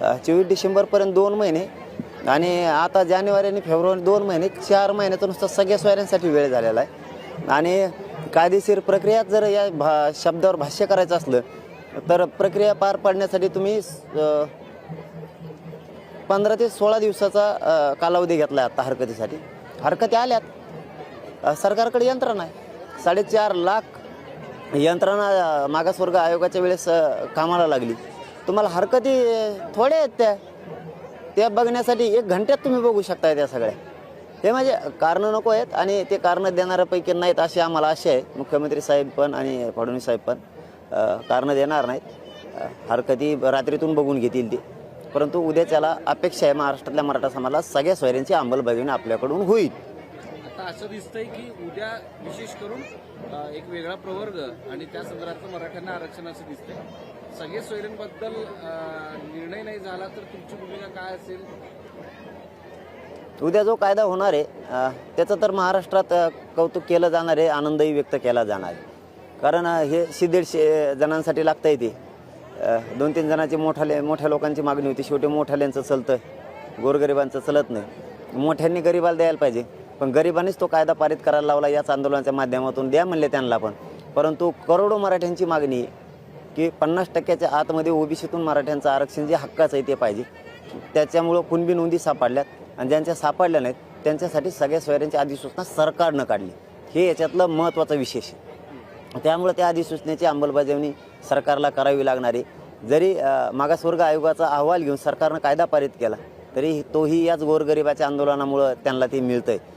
चोवीस डिसेंबरपर्यंत दोन महिने आणि आता जानेवारी आणि फेब्रुवारी दोन महिने चार महिन्याचा नुसतं सगळ्या सोयऱ्यांसाठी वेळ झालेला आहे. आणि कायदेशीर प्रक्रिया जर या भा शब्दावर भाष्य करायचं असलं तर प्रक्रिया पार पाडण्यासाठी तुम्ही पंधरा ते सोळा दिवसाचा कालावधी घेतला आहे आत्ता हरकतीसाठी. हरकती आल्यात. सरकारकडे यंत्रणा आहे. साडेचार लाख यंत्रणा मागासवर्ग आयोगाच्या वेळेस कामाला लागली. तुम्हाला हरकती थोड्या आहेत त्या. त्या बघण्यासाठी एक घंट्यात तुम्ही बघू शकताय त्या सगळ्या. हे म्हणजे कारणं नको आहेत आणि ते कारणं देणाऱ्यापैकी नाहीत अशी आम्हाला आशा आहे. मुख्यमंत्री साहेब पण आणि फडणवीस साहेब पण कारणं देणार नाहीत. हरकती रात्रीतून बघून घेतील ती. परंतु उद्याच्याला अपेक्षा आहे महाराष्ट्रातल्या मराठा समाजाला सगळ्या सोयऱ्यांची अंमलबजावणी आपल्याकडून होईल. आता असं दिसतंय की उद्या विशेष करून एक वेगळा प्रवर्ग आणि त्या संदर्भातलं मराठ्यांना आरक्षण असं दिसतंय. सगळे सोयऱ्यांबद्दल निर्णय नाही झाला तर तुमची भूमिका काय असेल? उद्या जो कायदा होणार आहे त्याचं तर महाराष्ट्रात कौतुक केलं जाणार आहे आनंदही व्यक्त केला जाणार आहे. कारण हे शे दीडशे जणांसाठी लागतं आहे ते. दोन तीन जणांची मोठाले मोठ्या लोकांची मागणी होती. शेवटी मोठ्याल्यांचं चलतं. गोरगरिबांचं चलत नाही. मोठ्यांनी गरिबाला द्यायला पाहिजे. पण गरिबांनीच तो कायदा पारित करायला लावला याच आंदोलनाच्या माध्यमातून द्या म्हणले त्यांना पण. परंतु करोडो मराठ्यांची मागणी आहे की पन्नास टक्क्याच्या आतमध्ये ओबीसीतून मराठ्यांचं आरक्षण जे हक्काचं आहे ते पाहिजे. त्याच्यामुळं कुणबी नोंदी सापडल्यात आणि ज्यांच्या सापडल्या नाहीत त्यांच्यासाठी सगळ्या सोयऱ्यांची अधिसूचना सरकारनं काढली. हे याच्यातलं महत्त्वाचं विशेष आहे. त्यामुळं त्या अधिसूचनेची अंमलबजावणी सरकारला करावी लागणार. आहे जरी मागासवर्ग आयोगाचा अहवाल घेऊन सरकारनं कायदा पारित केला तरी तोही याच गोरगरिबाच्या आंदोलनामुळं त्यांना ते मिळतं आहे